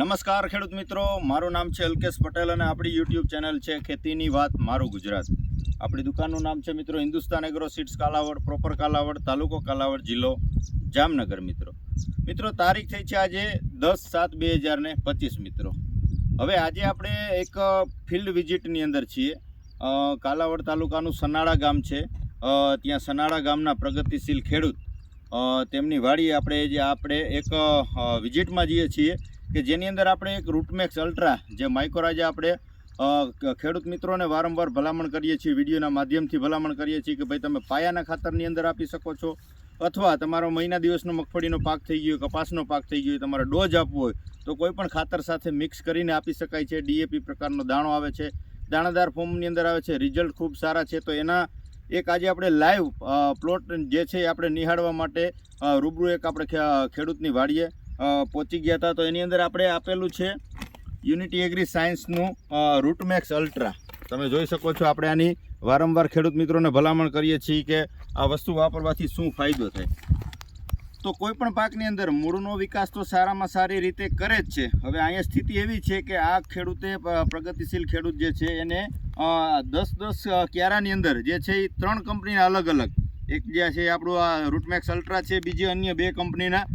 નમસ્કાર ખેડૂત મિત્રો, મારું નામ છે અલ્કેશ પટેલ અને આપણી યુટ્યુબ ચેનલ છે ખેતીની વાત મારું ગુજરાત. આપણી દુકાનનું નામ છે મિત્રો Hindustan agro seeds Kalavad proper Kalavad, તાલુકો કાલાવડ જિલ્લો જામનગર મિત્રો. મિત્રો, તારીખ થઈ છે આજે દસ સાત બે હજાર ને પચીસ મિત્રો. હવે આજે આપણે એક ફિલ્ડ વિઝિટની અંદર છીએ. કાલાવડ તાલુકાનું સનાળા ગામ છે. ત્યાં સનાળા ગામના પ્રગતિશીલ ખેડૂત તેમની વાડી આપણે જે આપણે એક વિઝિટમાં જઈએ છીએ. કે જેની અંદર આપણે એક રૂટમેક્સ અલ્ટ્રા જે માઇક્રોરાજા આપણે ખેડૂત મિત્રોને વારંવાર ભલામણ કરીએ છીએ, વિડીયોના માધ્યમથી ભલામણ કરીએ છીએ કે ભાઈ તમે પાયાના ખાતરની અંદર આપી શકો છો, અથવા તમારો મહિના દિવસનો મગફળીનો પાક થઈ ગયો, કપાસનો પાક થઈ ગયો, તમારે ડોઝ આપવો હોય, તો કોઈ પણ ખાતર સાથે મિક્સ કરીને આપી શકાય છે. ડીએપી પ્રકારનો દાણો આવે છે, દાણાદાર ફોર્મની અંદર આવે છે, રિઝલ્ટ ખૂબ સારા છે, તો એના એક આજે આપણે લાઈવ પ્લોટ જે છે એ આપણે નિહાળવા માટે રૂબરૂ એક આપણે ખેડૂતની વાડીએ પહોંચી ગયા હતા. તો એની અંદર આપણે આપેલું છે યુનિટી એગ્રી સાયન્સનું રૂટમેક્સ અલ્ટ્રા તમે જોઈ શકો છો આપણે આની વારંવાર ખેડૂત મિત્રોને ભલામણ કરીએ છીએ કે આ વસ્તુ વાપરવાથી શું ફાયદો થાય. તો કોઈ પણ પાકની અંદર મૂળનો વિકાસ તો સારામાં સારી રીતે કરે જ છે. હવે અહીંયા સ્થિતિ એવી છે કે આ ખેડૂતે પ્રગતિશીલ ખેડૂત જે છે એને દસ દસ ક્યારાની અંદર જે છે એ ત્રણ કંપનીના અલગ અલગ. એક જે છે આપણું આ રૂટમેક્સ અલ્ટ્રા છે, બીજી અન્ય બે કંપનીના.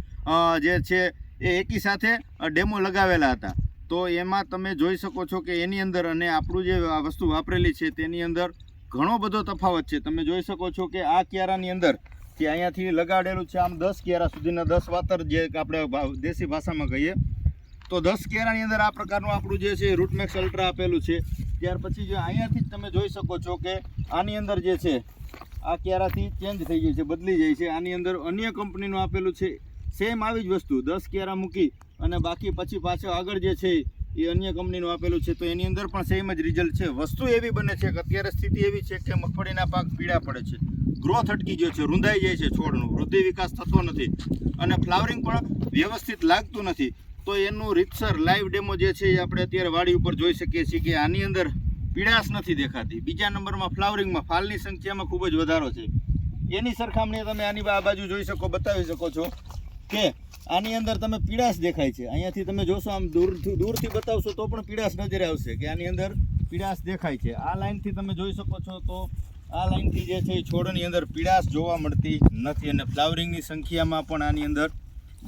જે છે, એ એકી સાથે ડેમો લગાવેલા હતા. તો એમાં તમે જોઈ શકો છો કે એની અંદર અને આપણું જે વસ્તુ વાપરેલી છે, તેની અંદર ઘણો બધો તફાવત છે. તમે જોઈ શકો છો કે આ ક્યારાની અંદર, કે અહીંયાથી લગાડેલું છે, આમ દસ ક્યારા સુધીના દસ વાતર જે આપણે દેશી ભાષામાં કહીએ. તો દસ કેરાની અંદર આ પ્રકારનું આપણું જે છે રૂટમેક્સ અલ્ટ્રા આપેલું છે. ત્યાર પછી જે અહીંયાથી જ તમે જોઈ શકો છો કે આની અંદર જે છે, આ કેરાથી ચેન્જ થઈ જાય છે, બદલી જાય છે. આની અંદર અન્ય કંપનીનું આપેલું છે સેમ આવી જ વસ્તુ. દસ ક્યારા મૂકી અને બાકી પછી પાછળ આગળ જે છે એ અન્ય કંપનીનું આપેલું છે, તો એની અંદર પણ સેમ જ રિઝલ્ટ છે. વસ્તુ એવી બને છે કે અત્યારે સ્થિતિ એવી છે કે મગફળીના પાક પીળા પડે છે. ગ્રોથ અટકી ગયો છે, રૂંધાઈ જાય છે છોડનું. વૃદ્ધિ વિકાસ થતો નથી. અને ફ્લાવરિંગ પણ વ્યવસ્થિત લાગતું નથી. તો એનું રીતસર લાઈવ ડેમો જે છે એ આપણે અત્યારે વાડી ઉપર જોઈ શકીએ છીએ કે આની અંદર પીળાશ નથી દેખાતી. બીજા નંબરમાં ફ્લાવરિંગમાં ફાલની સંખ્યામાં ખૂબ જ વધારો છે. એની સરખામણીએ તમે આની આ બાજુ જોઈ શકો, બતાવી શકો છો. કે આની અંદર તમે પીડાશ દેખાય છે. અહીંયાથી તમે જોશો આમ દૂરથી દૂરથી બતાવશો તો પણ પીડાશ નજરે આવશે કે આની અંદર પીડાશ દેખાય છે. આ લાઈનથી તમે જોઈ શકો છો તો આ લાઇનથી જે છે એ છોડની અંદર પીડાશ જોવા મળતી નથી અને ફ્લાવરિંગની સંખ્યામાં પણ આની અંદર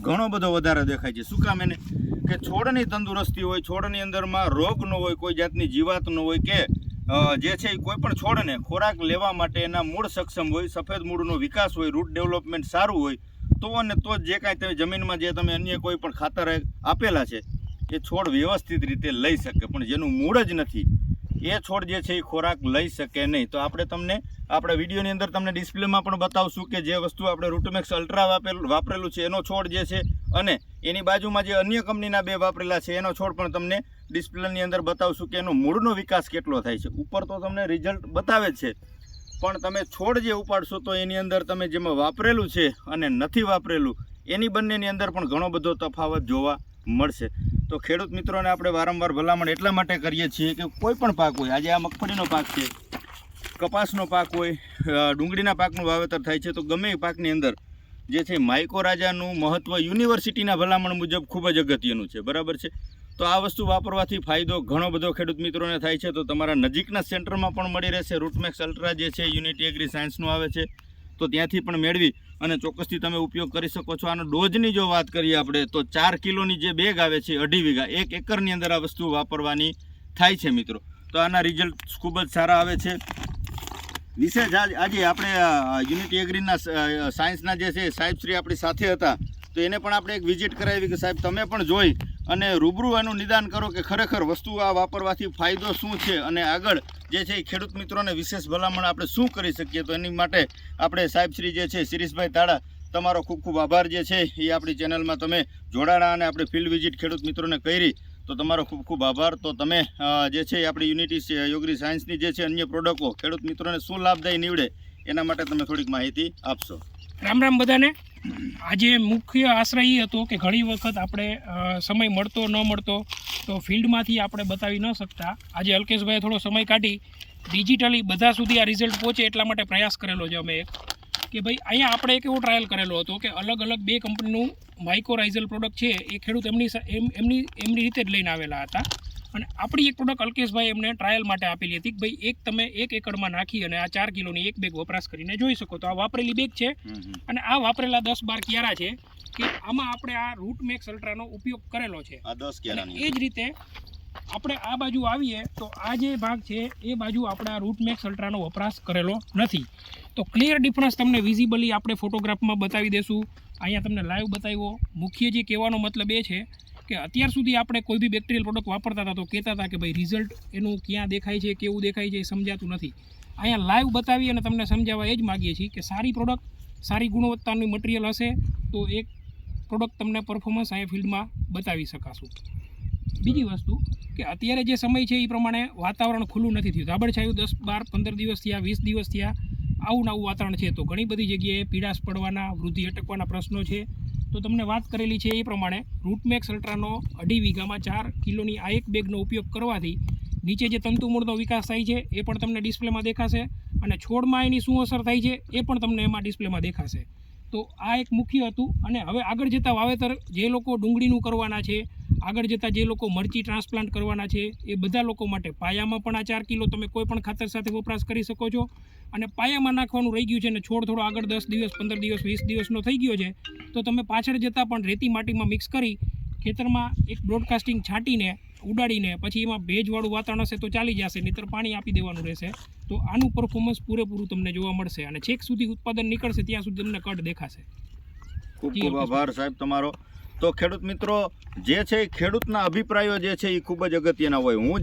ઘણો બધો વધારો દેખાય છે. શું કામ એને? કે છોડની તંદુરસ્તી હોય, છોડની અંદરમાં રોગ ન હોય, કોઈ જાતની જીવાત ન હોય કે જે છે એ કોઈ પણ છોડને ખોરાક લેવા માટે એના મૂળ સક્ષમ હોય, સફેદ મૂળનો વિકાસ હોય રૂટ ડેવલપમેન્ટ સારું હોય તો અને તો જ કાંઈ તમે જમીનમાં જે તમે અન્ય કોઈ પણ ખાતર આપેલા છે, એ છોડ વ્યવસ્થિત રીતે લઈ શકે, પણ જેનું મૂળ જ નથી, એ છોડ જે છે એ ખોરાક લઈ શકે નહીં. તો આપણે તમને, આપણે વિડીયોની અંદર તમને ડિસ્પ્લેમાં પણ બતાવશું કે જે વસ્તુ આપણે રૂટમેક્સ અલ્ટ્રા વાપરેલું વાપરેલું છે, એનો છોડ જે છે અને એની બાજુમાં જે અન્ય કંપનીના બે વાપરેલા છે, એનો છોડ પણ તમને ડિસ્પ્લેની અંદર બતાવશું કે એનો મૂળનો વિકાસ કેટલો થાય છે. ઉપર તો તમને રિઝલ્ટ બતાવે છે. પણ તમે છોડ જે ઉપાડશો તો એની અંદર તમે જેમાં વાપરેલું છે અને નથી વાપરેલું, એની બંનેની અંદર પણ ઘણો બધો તફાવત જોવા મળશે. તો ખેડૂત મિત્રોને આપણે વારંવાર ભલામણ એટલા માટે કરીએ છીએ કે કોઈ પણ પાક હોય, આજે આ મગફળીનો પાક છે, કપાસનો પાક હોય ડુંગળીના પાકનું વાવેતર થાય છે, તો ગમે એ પાકની અંદર જે છે માઇકોરાજાનું મહત્ત્વ યુનિવર્સિટીના ભલામણ મુજબ ખૂબ જ અગત્યનું છે. બરાબર છે? તો આ વસ્તુ વાપરવાથી ફાયદો ઘણો બધો ખેડૂત મિત્રોને થાય છે. તો તમારા નજીકના સેન્ટરમાં પણ મળી રહેશે. રૂટમેક્સ અલ્ટ્રા જે છે યુનિટી એગ્રી સાયન્સનું આવે છે. તો ત્યાંથી પણ મેળવી અને ચોક્કસથી તમે ઉપયોગ કરી શકો છો. આનો ડોઝની જો વાત કરીએ આપણે, તો ચાર કિલોની જે બેગ આવે છે, અઢી વીઘા, એક એકરની અંદર આ વસ્તુ વાપરવાની થાય છે મિત્રો. તો આના રિઝલ્ટ ખૂબ જ સારા આવે છે. વિશેષ આજ આપણે યુનિટી એગ્રીના સાયન્સના જે છે સાહેબશ્રી આપણી સાથે હતા. તો એને પણ આપણે એક વિઝિટ કરાવી કે સાહેબ તમે પણ જોઈ અને રૂબરૂ એનું નિદાન કરો કે ખરેખર વસ્તુ આ વાપરવાથી ફાયદો શું છે અને આગળ જે છે એ ખેડૂત મિત્રોને વિશેષ ભલામણ આપણે શું કરી શકીએ તો એની માટે આપણે સાહેબશ્રી જે છે શિરીષભાઈ તાળા, તમારો ખૂબ ખૂબ આભાર જે છે એ આપણી ચેનલમાં તમે જોડાણા અને આપણે ફિલ્ડ વિઝિટ ખેડૂત મિત્રોને કરી તો તમારો ખૂબ ખૂબ આભાર. તો તમે જે છે આપણી યુનિટી યોગરી સાયન્સની જે છે અન્ય પ્રોડક્ટો ખેડૂત મિત્રોને શું લાભદાયી નીવડે એના માટે તમે થોડીક માહિતી આપશો. રામ રામ બધાને. આજે મુખ્ય આશ્રય એ હતો કે ઘણી વખત આપણે સમય મળતો ન મળતો તો ફિલ્ડમાંથી આપણે બતાવી ન શકતા. આજે અલ્કેશભાઈએ થોડો સમય કાઢી, ડિજિટલી બધા સુધી આ રિઝલ્ટ પહોંચે એટલા માટે પ્રયાસ કરેલો છે અમે એક. કે ભાઈ અહીંયા આપણે એક એવો ટ્રાયલ કરેલો હતો કે અલગ અલગ બે કંપનીનું માઇકોરાઇઝલ પ્રોડક્ટ છે એ ખેડૂત એમની એમ, એમની એમની રીતે જ લઈને આવેલા હતા. અને આપણી એક પ્રોડક્ટ અલ્કેશભાઈ એમને ટ્રાયલ માટે આપેલી હતી કે ભાઈ એક તમે એક એકડમાં નાખી અને આ ચાર કિલોની એક બેગ વપરાશ કરીને જોઈ શકો. તો આ વાપરેલી બેગ છે. અને આ વાપરેલા દસ બાર ક્યારા છે કે આમાં આપણે આ રૂટ મેક્સ અલ્ટ્રાનો ઉપયોગ કરેલો છે. એ જ રીતે આપણે આ બાજુ આવીએ તો આ જે ભાગ છે એ બાજુ આપણે આ રૂટ મેક્સ અલ્ટ્રાનો વપરાશ કરેલો નથી. તો ક્લિયર ડિફરન્સ તમને વિઝિબલી આપણે ફોટોગ્રાફમાં બતાવી દેશું. અહીંયા તમને લાઈવ બતાવ્યો. મુખ્ય જે કહેવાનો મતલબ એ છે કે અત્યાર સુધી આપણે કોઈ બી બેક્ટેરિયલ પ્રોડક્ટ વાપરતા હતા તો કહેતા હતા કે ભાઈ રિઝલ્ટ એનું ક્યાં દેખાય છે, કેવું દેખાય છે એ સમજાતું નથી. અહીંયા લાઈવ બતાવી અને તમને સમજાવવા એ જ માગીએ છીએ કે સારી પ્રોડક્ટ સારી ગુણવત્તાનું મટીરિયલ હશે તો એક પ્રોડક્ટ તમને પરફોર્મન્સ અહીંયા ફિલ્ડમાં બતાવી શકાશું. બીજી વસ્તુ કે અત્યારે જે સમય છે એ પ્રમાણે વાતાવરણ ખુલ્લું નથી થયું. ધાબળછાયું દસ બાર પંદર દિવસ થયા, વીસ દિવસ થયા, આવું નવું વાતાવરણ છે. તો ઘણી બધી જગ્યાએ પીડાશ પડવાના, વૃદ્ધિ અટકવાના પ્રશ્નો છે. તો તમને વાત કરેલી છે એ પ્રમાણે રૂટમેક્સ અલ્ટ્રાનો અઢી વીઘામાં ચાર કિલોની આ એક બેગનો ઉપયોગ કરવાથી નીચે જે તંતુમૂળનો વિકાસ થાય છે એ પણ તમને ડિસ્પ્લેમાં દેખાશે અને છોડમાં એની શું અસર થાય છે એ પણ તમને એમાં ડિસ્પ્લેમાં દેખાશે. તો આ એક મુખ્ય હતું અને હવે આગળ જતાં વાવેતર જે લોકો ડુંગળીનું કરવાના છે, આગળ જતાં જે લોકો મરચી ટ્રાન્સપ્લાન્ટ કરવાના છે, એ બધા લોકો માટે પાયામાં પણ આ ચાર કિલો તમે કોઈ પણ ખાતર સાથે વપરાશ કરી શકો છો. અને પાયામાં નાખવાનું રહી ગયું છે અને છોડ થોડો આગળ દસ દિવસ પંદર દિવસ વીસ દિવસનો થઈ ગયો છે તો તમે પાછળ જતાં પણ રેતી માટીમાં મિક્સ કરી ખેતરમાં એક બ્રોડકાસ્ટિંગ છાંટીને ઉડાડીને પછી એમાં ભેજવાળું વાતાવરણ હશે તો ચાલી જશે નહીતર પાણી આપી દેવાનું રહેશે. તો આનું પરફોર્મન્સ પૂરેપૂરું તમને જોવા મળશે અને છેક સુધી ઉત્પાદન નીકળશે ત્યાં સુધી તમને કટ દેખાશે. ખૂબ ખૂબ આભાર સાહેબ તમારો. તો ખેડૂત મિત્રો જે છે એ ખેડૂતના અભિપ્રાયો જે છે એ ખૂબ જ અગત્યના હોય. હું